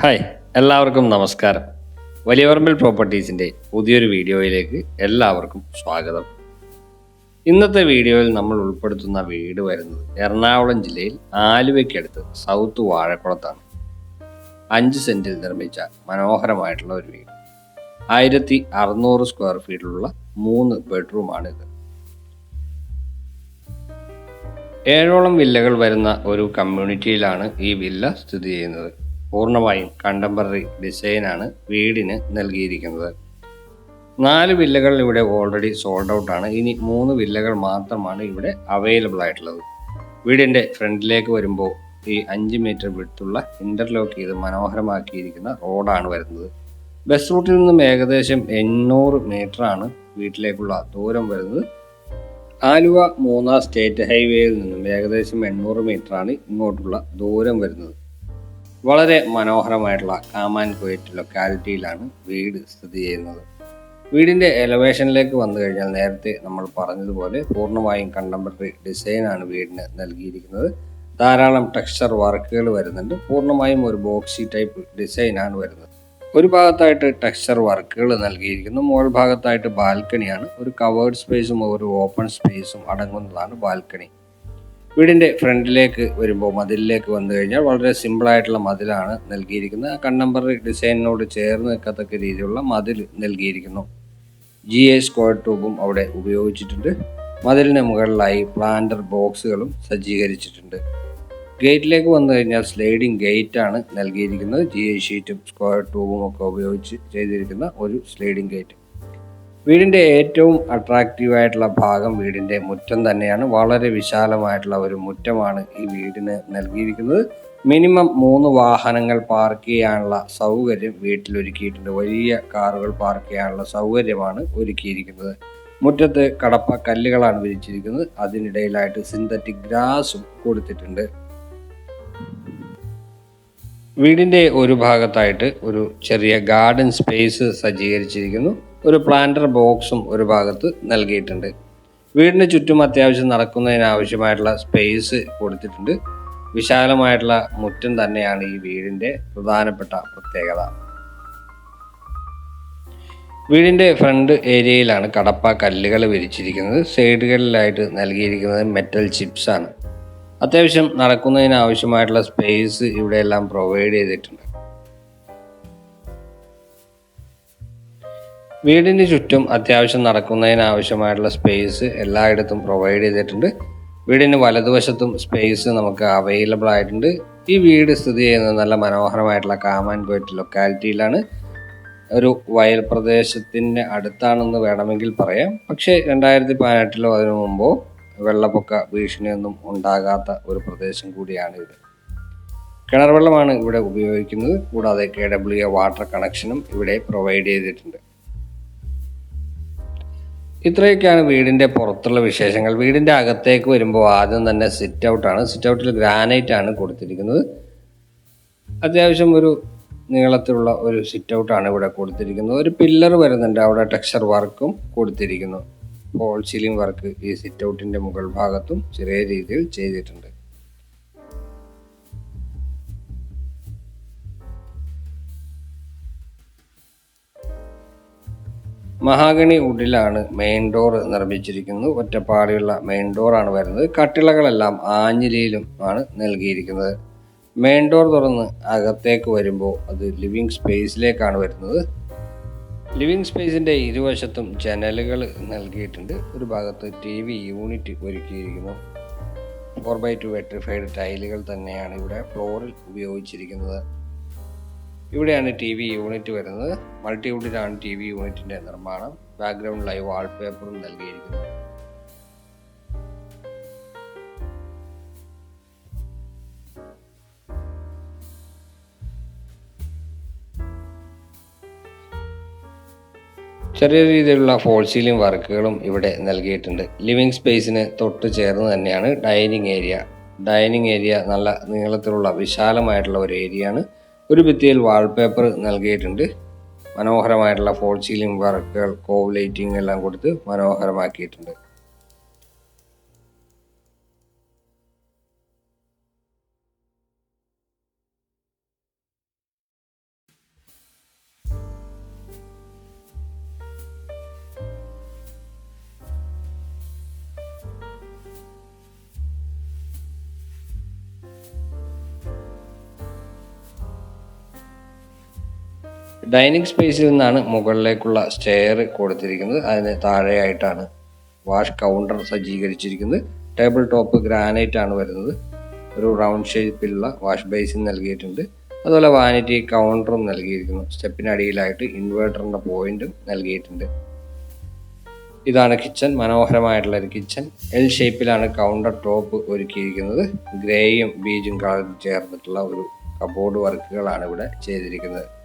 Hi എല്ലാവർക്കും നമസ്കാരം. വലിയവർമ്മൽ പ്രോപ്പർട്ടീസിന്റെ പുതിയൊരു വീഡിയോയിലേക്ക് എല്ലാവർക്കും സ്വാഗതം. ഇന്നത്തെ വീഡിയോയിൽ നമ്മൾ ഉൾപ്പെടുത്തുന്ന വീട് വരുന്നത് എറണാകുളം ജില്ലയിൽ ആലുവയ്ക്കടുത്ത് സൗത്ത് വാഴക്കുളത്താണ്. അഞ്ച് സെന്റിൽ നിർമ്മിച്ച മനോഹരമായിട്ടുള്ള ഒരു വീട്. ആയിരത്തി അറുന്നൂറ് സ്ക്വയർ ഫീറ്റിലുള്ള മൂന്ന് ബെഡ്റൂമാണിത് ഏഴോളം വില്ലകൾ വരുന്ന ഒരു കമ്മ്യൂണിറ്റിയിലാണ് ഈ വില്ല സ്ഥിതി ചെയ്യുന്നത്. പൂർണമായും കണ്ടംപററി ഡിസൈനാണ് വീടിന് നൽകിയിരിക്കുന്നത്. നാല് വില്ലകൾ ഇവിടെ ഓൾറെഡി സോൾഡ് ഔട്ട് ആണ്. ഇനി മൂന്ന് വില്ലകൾ മാത്രമാണ് ഇവിടെ അവൈലബിൾ ആയിട്ടുള്ളത്. വീടിന്റെ ഫ്രണ്ടിലേക്ക് വരുമ്പോൾ ഈ അഞ്ച് മീറ്റർ വിടുത്തുള്ള ഇന്റർലോക്ക് ചെയ്ത് മനോഹരമാക്കിയിരിക്കുന്ന റോഡാണ് വരുന്നത്. ബസ് റൂട്ടിൽ നിന്നും ഏകദേശം എണ്ണൂറ് ആണ് വീട്ടിലേക്കുള്ള ദൂരം വരുന്നത്. ആലുവ മൂന്നാർ സ്റ്റേറ്റ് ഹൈവേയിൽ നിന്നും ഏകദേശം എണ്ണൂറ് ആണ് ഇങ്ങോട്ടുള്ള ദൂരം വരുന്നത്. വളരെ മനോഹരമായിട്ടുള്ള കാമാൻ കുവൈറ്റ് ലൊക്കാലിറ്റിയിലാണ് വീട് സ്ഥിതി ചെയ്യുന്നത്. വീടിന്റെ എലവേഷനിലേക്ക് വന്നു കഴിഞ്ഞാൽ നേരത്തെ നമ്മൾ പറഞ്ഞതുപോലെ പൂർണമായും കണ്ടംപററി ഡിസൈനാണ് വീടിന് നൽകിയിരിക്കുന്നത്. ധാരാളം ടെക്സ്ചർ വർക്കുകൾ വരുന്നുണ്ട്. പൂർണമായും ഒരു ബോക്സി ടൈപ്പ് ഡിസൈനാണ് വരുന്നത്. ഒരു ഭാഗത്തായിട്ട് ടെക്സ്ചർ വർക്കുകൾ നൽകിയിരിക്കുന്നു. മുകൾ ഭാഗത്തായിട്ട് ബാൽക്കണിയാണ് ഒരു കവേർഡ് സ്പേസും ഒരു ഓപ്പൺ സ്പേസും അടങ്ങുന്നതാണ് ബാൽക്കണി വീടിന്റെ ഫ്രണ്ടിലേക്ക് വരുമ്പോൾ മതിലിലേക്ക് വന്നു കഴിഞ്ഞാൽ വളരെ സിമ്പിളായിട്ടുള്ള മതിലാണ് നൽകിയിരിക്കുന്നത്. കണ്ടംപററി ഡിസൈനിനോട് ചേർന്ന് നിൽക്കത്തക്ക രീതിയിലുള്ള മതിൽ നൽകിയിരിക്കുന്നു. ജി എ സ്ക്വയർ ട്യൂബും അവിടെ ഉപയോഗിച്ചിട്ടുണ്ട്. മതിലിന് മുകളിലായി പ്ലാന്റർ ബോക്സുകളും സജ്ജീകരിച്ചിട്ടുണ്ട്. ഗേറ്റിലേക്ക് വന്നു കഴിഞ്ഞാൽ സ്ലൈഡിംഗ് ഗേറ്റ് ആണ് നൽകിയിരിക്കുന്നത്. ജി എ ഷീറ്റും സ്ക്വയർ ട്യൂബും ഒക്കെ ഉപയോഗിച്ച് ചെയ്തിരിക്കുന്ന ഒരു സ്ലൈഡിംഗ് ഗേറ്റ് വീടിന്റെ ഏറ്റവും അട്രാക്റ്റീവ് ആയിട്ടുള്ള ഭാഗം വീടിന്റെ മുറ്റം തന്നെയാണ്. വളരെ വിശാലമായിട്ടുള്ള ഒരു മുറ്റമാണ് ഈ വീടിന് നൽകിയിരിക്കുന്നത്. മിനിമം മൂന്ന് വാഹനങ്ങൾ പാർക്ക് ചെയ്യാനുള്ള സൗകര്യം വീട്ടിലൊരുക്കിയിട്ടുണ്ട്. വലിയ കാറുകൾ പാർക്ക് ചെയ്യാനുള്ള സൗകര്യമാണ് ഒരുക്കിയിരിക്കുന്നത്. മുറ്റത്ത് കടപ്പ കല്ലുകളാണ് വിരിച്ചിരിക്കുന്നത്. അതിനിടയിലായിട്ട് സിന്തറ്റിക് ഗ്രാസും കൊടുത്തിട്ടുണ്ട്. വീടിന്റെ ഒരു ഭാഗത്തായിട്ട് ഒരു ചെറിയ ഗാർഡൻ സ്പേസ് സജ്ജീകരിച്ചിരിക്കുന്നു. ഒരു പ്ലാന്റർ ബോക്സും ഒരു ഭാഗത്ത് നൽകിയിട്ടുണ്ട്. വീടിന് ചുറ്റും അത്യാവശ്യം നടക്കുന്നതിന് ആവശ്യമായിട്ടുള്ള സ്പേസ് കൊടുത്തിട്ടുണ്ട്. വിശാലമായിട്ടുള്ള മുറ്റം തന്നെയാണ് ഈ വീടിന്റെ പ്രധാനപ്പെട്ട പ്രത്യേകത. വീടിന്റെ ഫ്രണ്ട് ഏരിയയിലാണ് കടപ്പ കല്ലുകൾ വിരിച്ചിരിക്കുന്നത്. സൈഡുകളിലായിട്ട് നൽകിയിരിക്കുന്നത് മെറ്റൽ ചിപ്സാണ് അത്യാവശ്യം നടക്കുന്നതിന് ആവശ്യമായിട്ടുള്ള സ്പേസ് ഇവിടെയെല്ലാം പ്രൊവൈഡ് ചെയ്തിട്ടുണ്ട്. വീടിന് ചുറ്റും അത്യാവശ്യം നടക്കുന്നതിനാവശ്യമായിട്ടുള്ള സ്പേസ് എല്ലായിടത്തും പ്രൊവൈഡ് ചെയ്തിട്ടുണ്ട്. വീടിന് വലതുവശത്തും സ്പേസ് നമുക്ക് അവൈലബിൾ ആയിട്ടുണ്ട്. ഈ വീട് സ്ഥിതി ചെയ്യുന്നത് നല്ല മനോഹരമായിട്ടുള്ള കാമൻ കോയിട്ട് ലൊക്കാലിറ്റിയിലാണ് ഒരു വയൽ പ്രദേശത്തിന്റെ അടുത്താണെന്ന് വേണമെങ്കിൽ പറയാം. പക്ഷേ രണ്ടായിരത്തി പതിനെട്ടിലോ അതിനു മുമ്പോ വെള്ളപ്പൊക്ക ഭീഷണിയൊന്നും ഉണ്ടാകാത്ത ഒരു പ്രദേശം കൂടിയാണ് ഇത്. കിണർ വെള്ളമാണ് ഇവിടെ ഉപയോഗിക്കുന്നത്. കൂടാതെ കെ ഡബ്ല്യു എ വാട്ടർ കണക്ഷനും ഇവിടെ പ്രൊവൈഡ് ചെയ്തിട്ടുണ്ട്. ഇത്രയൊക്കെയാണ് വീടിന്റെ പുറത്തുള്ള വിശേഷങ്ങൾ. വീടിന്റെ അകത്തേക്ക് വരുമ്പോൾ ആദ്യം തന്നെ സിറ്റ് ഔട്ടാണ് സിറ്റ് ഔട്ടിൽ ഗ്രാനൈറ്റ് ആണ് കൊടുത്തിരിക്കുന്നത്. അത്യാവശ്യം ഒരു നീളത്തിലുള്ള ഒരു സിറ്റ് ഔട്ടാണ് ഇവിടെ കൊടുത്തിരിക്കുന്നത്. ഒരു പില്ലർ വരുന്നുണ്ട്. അവിടെ ടെക്സ്ചർ വർക്കും കൊടുത്തിരിക്കുന്നു. ഹോൾ സീലിംഗ് വർക്ക് ഈ സിറ്റ് ഔട്ടിന്റെ മുകൾ ഭാഗത്തും ചെറിയ രീതിയിൽ ചെയ്തിട്ടുണ്ട്. മഹാഗണി വുഡിലാണ് മെയിൻ ഡോർ നിർമ്മിച്ചിരിക്കുന്നത്. ഒറ്റപ്പാടിയുള്ള മെയിൻ ഡോർ ആണ് വരുന്നത്. കട്ടിളകളെല്ലാം ആഞ്ഞിലിയിലും ആണ് നൽകിയിരിക്കുന്നത്. മെയിൻ ഡോർ തുറന്ന് അകത്തേക്ക് വരുമ്പോൾ അത് ലിവിങ് സ്പേസിലേക്കാണ് വരുന്നത്. ലിവിങ് സ്പേസിന്റെ ഇരുവശത്തും ജനലുകൾ നൽകിയിട്ടുണ്ട്. ഒരു ഭാഗത്ത് ടി വി യൂണിറ്റ് ഒരുക്കിയിരിക്കുന്നു. ഫോർ ബൈ ടു വെട്രിഫൈഡ് ടൈലുകൾ തന്നെയാണ് ഇവിടെ ഫ്ലോറിൽ ഉപയോഗിച്ചിരിക്കുന്നത്. ഇവിടെയാണ് ടി വി യൂണിറ്റ് വരുന്നത്. മൾട്ടിവുഡിലാണ് ടി വി യൂണിറ്റിന്റെ നിർമ്മാണം. ബാക്ക്ഗ്രൗണ്ട് ലൈവ് വാൾപേപ്പറും നൽകിയിരിക്കുന്നു. ചെറിയ രീതിയിലുള്ള ഫോൾ സീലിംഗ് വർക്കുകളും ഇവിടെ നൽകിയിട്ടുണ്ട്. ലിവിംഗ് സ്പേസിന് തൊട്ട് ചേർന്ന് തന്നെയാണ് ഡൈനിങ് ഏരിയ. ഡൈനിങ് ഏരിയ നല്ല നീളത്തിലുള്ള വിശാലമായിട്ടുള്ള ഒരു ഏരിയ ആണ് ഒരു ഭിത്തിയിൽ വാൾപേപ്പർ നൽകിയിട്ടുണ്ട്. മനോഹരമായിട്ടുള്ള ഫോൾ സീലിംഗ് വർക്കുകൾ കോവ് ലൈറ്റിംഗ് എല്ലാം കൊടുത്ത് മനോഹരമാക്കിയിട്ടുണ്ട്. ഡൈനിങ് സ്പേസിൽ നിന്നാണ് മുകളിലേക്കുള്ള സ്റ്റെയർ കൊടുത്തിരിക്കുന്നത്. അതിന് താഴെയായിട്ടാണ് വാഷ് കൗണ്ടർ സജ്ജീകരിച്ചിരിക്കുന്നത്. ടേബിൾ ടോപ്പ് ഗ്രാനൈറ്റ് ആണ് വരുന്നത്. ഒരു റൗണ്ട് ഷേപ്പിലുള്ള വാഷ് ബേസിൻ നൽകിയിട്ടുണ്ട്. അതുപോലെ വാനിറ്റി കൗണ്ടറും നൽകിയിരിക്കുന്നു. സ്റ്റെപ്പിനടിയിലായിട്ട് ഇൻവേർട്ടറിന്റെ പോയിന്റും നൽകിയിട്ടുണ്ട്. ഇതാണ് കിച്ചൺ. മനോഹരമായിട്ടുള്ള ഒരു കിച്ചൺ. എൽ ഷേപ്പിലാണ് കൗണ്ടർ ടോപ്പ് ഒരുക്കിയിരിക്കുന്നത്. ഗ്രേയും ബീജും കളറും ചേർന്നിട്ടുള്ള ഒരു കബോർഡ് വർക്കുകളാണ് ഇവിടെ ചെയ്തിരിക്കുന്നത്.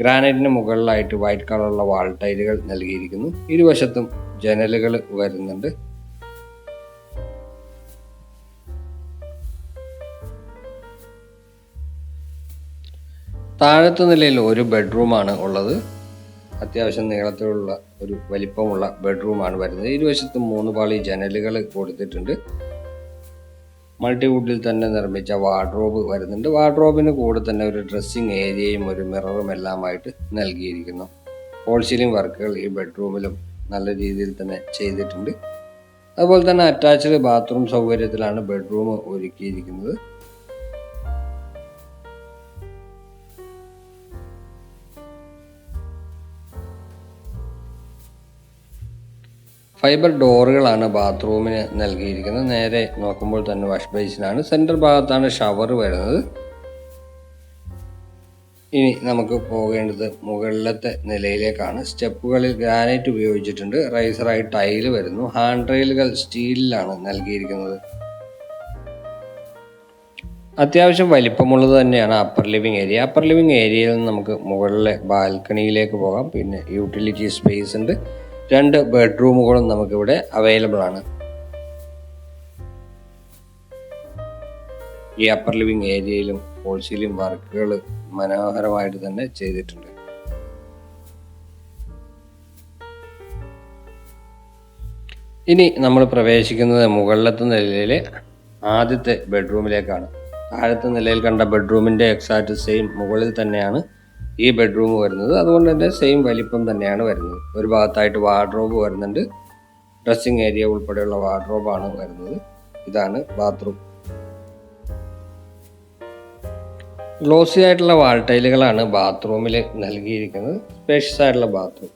ഗ്രാനൈറ്റിന് മുകളിലായിട്ട് വൈറ്റ് കളറുള്ള വാൾ ടൈലുകൾ നൽകിയിരിക്കുന്നു. ഇരുവശത്തും ജനലുകൾ വരുന്നുണ്ട്. താഴത്തെ നിലയിൽ ഒരു ബെഡ്റൂമാണ് ഉള്ളത്. അത്യാവശ്യം നീളത്തിലുള്ള ഒരു വലിപ്പമുള്ള ബെഡ്റൂമാണ് വരുന്നത്. ഇരുവശത്തും മൂന്ന് പാളി ജനലുകൾ കൊടുത്തിട്ടുണ്ട്. മൾട്ടിവുഡിൽ തന്നെ നിർമ്മിച്ച വാർഡ്രോബ് വരുന്നുണ്ട്. വാർഡ്രോബിന് കൂടെ തന്നെ ഒരു ഡ്രസ്സിങ് ഏരിയയും ഒരു മിററും എല്ലാമായിട്ട് നൽകിയിരിക്കുന്നു. ഹോൾ സീലിംഗ് വർക്കുകൾ ഈ ബെഡ്റൂമിലും നല്ല രീതിയിൽ തന്നെ ചെയ്തിട്ടുണ്ട്. അതുപോലെ തന്നെ അറ്റാച്ച്ഡ് ബാത്റൂം സൗകര്യത്തിലാണ് ബെഡ്റൂം ഒരുക്കിയിരിക്കുന്നത്. ഫൈബർ ഡോറുകളാണ് ബാത്റൂമിന് നൽകിയിരിക്കുന്നത്. നേരെ നോക്കുമ്പോൾ തന്നെ വാഷ് ബേസിനാണ്. സെന്റർ ഭാഗത്താണ് ഷവർ വരുന്നത്. ഇനി നമുക്ക് പോകേണ്ടത് മുകളിലത്തെ നിലയിലേക്കാണ്. സ്റ്റെപ്പുകളിൽ ഗ്രാനൈറ്റ് ഉപയോഗിച്ചിട്ടുണ്ട്. റൈസറായി ടൈൽ വരുന്നു. ഹാൻഡ് റെയിലുകൾ സ്റ്റീലിലാണ് നൽകിയിരിക്കുന്നത്. അത്യാവശ്യം വലിപ്പമുള്ളത് തന്നെയാണ് upper living area. Upper living ഏരിയയിൽ നിന്ന് നമുക്ക് മുകളിലെ ബാൽക്കണിയിലേക്ക് പോകാം. പിന്നെ യൂട്ടിലിറ്റി സ്പേസ് ഉണ്ട്. രണ്ട് ബെഡ്റൂമുകളും നമുക്കിവിടെ അവൈലബിൾ ആണ്. ഈ അപ്പർ ലിവിംഗ് ഏരിയയിലും ഹോൾസെയിലും വർക്കുകൾ മനോഹരമായിട്ട് തന്നെ ചെയ്തിട്ടുണ്ട്. ഇനി നമ്മൾ പ്രവേശിക്കുന്നത് മുകളിലത്തെ നിലയിലെ ആദ്യത്തെ ബെഡ്റൂമിലേക്കാണ് താഴത്തെ നിലയിൽ കണ്ട ബെഡ്റൂമിന്റെ എക്സാക്റ്റ് സെയിം മുകളിൽ തന്നെയാണ് ഈ ബെഡ്റൂം വരുന്നത്. അതുകൊണ്ട് തന്നെ സെയിം വലിപ്പം തന്നെയാണ് വരുന്നത്. ഒരു ഭാഗത്തായിട്ട് വാർഡ്രോബ് വരുന്നുണ്ട്. ഡ്രസ്സിങ് ഏരിയ ഉൾപ്പെടെയുള്ള വാർഡ്രോബാണ് വരുന്നത്. ഇതാണ് ബാത്റൂം ഗ്ലോസി ആയിട്ടുള്ള വാൾ ടൈലുകളാണ് ബാത്റൂമിൽ നൽകിയിരിക്കുന്നത്. സ്പേഷ്യസ് ആയിട്ടുള്ള ബാത്റൂം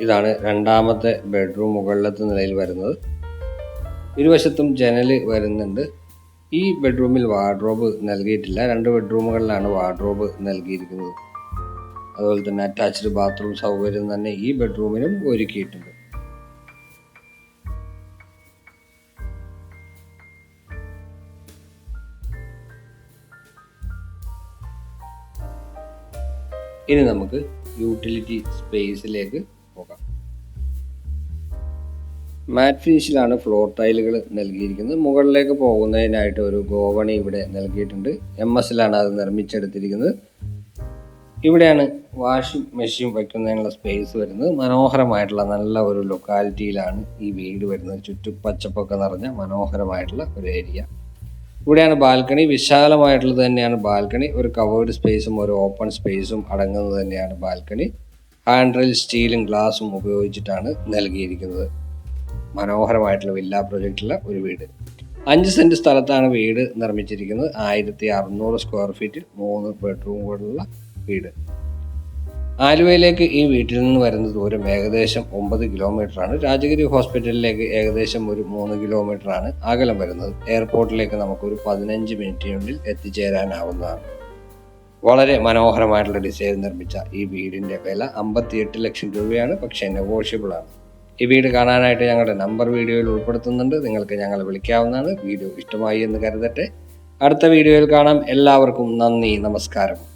ഇതാണ് രണ്ടാമത്തെ ബെഡ്റൂം മുകളിലത്തെ നിലയിൽ വരുന്നത്. ഇരുവശത്തും ജനൽ വരുന്നുണ്ട്. ഈ ബെഡ്റൂമിൽ വാർഡ്രോബ് നൽകിയിട്ടില്ല. രണ്ട് ബെഡ്റൂമുകളിലാണ് വാർഡ്രോബ് നൽകിയിരിക്കുന്നത്. അതുപോലെ തന്നെ അറ്റാച്ച്ഡ് ബാത്റൂം സൗകര്യം തന്നെ ഈ ബെഡ്റൂമിനും ഒരുക്കിയിട്ടുണ്ട്. ഇനി നമുക്ക് യൂട്ടിലിറ്റി സ്പേസിലേക്ക് പോകാം. മാറ്റ് ഫിനിഷിലാണ് ഫ്ലോർ ടൈലുകൾ നൽകിയിരിക്കുന്നത്. മുകളിലേക്ക് പോകുന്നതിനായിട്ട് ഒരു ഗോവണി ഇവിടെ നൽകിയിട്ടുണ്ട്. എം എസിലാണ് അത് നിർമ്മിച്ചെടുത്തിരിക്കുന്നത്. ഇവിടെയാണ് വാഷിംഗ് മെഷീൻ വയ്ക്കുന്നതിനുള്ള സ്പേസ് വരുന്നത്. മനോഹരമായിട്ടുള്ള നല്ല ഒരു ലൊക്കാലിറ്റിയിലാണ് ഈ വീട് വരുന്നത്. ചുറ്റും പച്ചപ്പൊക്കെ നിറഞ്ഞ മനോഹരമായിട്ടുള്ള ഒരു ഏരിയ ഇവിടെയാണ് ബാൽക്കണി വിശാലമായിട്ടുള്ളത് തന്നെയാണ് ബാൽക്കണി ഒരു കവേർഡ് സ്പേസും ഒരു ഓപ്പൺ സ്പേസും അടങ്ങുന്നത് തന്നെയാണ് ബാൽക്കണി ഹാൻഡ് റെയിൽ സ്റ്റീലും ഗ്ലാസും ഉപയോഗിച്ചിട്ടാണ് നൽകിയിരിക്കുന്നത്. മനോഹരമായിട്ടുള്ള വില്ല പ്രൊജക്റ്റിലെ ഒരു വീട്. അഞ്ച് സെന്റ് സ്ഥലത്താണ് വീട് നിർമ്മിച്ചിരിക്കുന്നത്. ആയിരത്തി അറുന്നൂറ് സ്ക്വയർ ഫീറ്റിൽ മൂന്ന് ബെഡ്റൂം കൂടുള്ള വീട്. ആലുവയിലേക്ക് ഈ വീട്ടിൽ നിന്ന് വരുന്ന ദൂരം ഏകദേശം ഒമ്പത് ആണ്. രാജഗിരി ഹോസ്പിറ്റലിലേക്ക് ഏകദേശം ഒരു മൂന്ന് ആണ് അകലം വരുന്നത്. എയർപോർട്ടിലേക്ക് നമുക്കൊരു പതിനഞ്ച് മിനിറ്റിനുള്ളിൽ എത്തിച്ചേരാനാവുന്നതാണ്. വളരെ മനോഹരമായിട്ടുള്ള ഡിസൈൻ നിർമ്മിച്ച ഈ വീടിന്റെ വില അമ്പത്തിയെട്ട് ലക്ഷം രൂപയാണ്. പക്ഷേ നെഗോഷ്യബിൾ ആണ്. ഈ വീട് കാണാനായിട്ട് ഞങ്ങളുടെ നമ്പർ വീഡിയോയിൽ ഉൾപ്പെടുത്തുന്നുണ്ട്. നിങ്ങൾക്ക് ഞങ്ങളെ വിളിക്കാവുന്നതാണ്. വീഡിയോ ഇഷ്ടമായി എന്ന് കരുതട്ടെ. അടുത്ത വീഡിയോയിൽ കാണാം. എല്ലാവർക്കും നന്ദി നമസ്കാരം.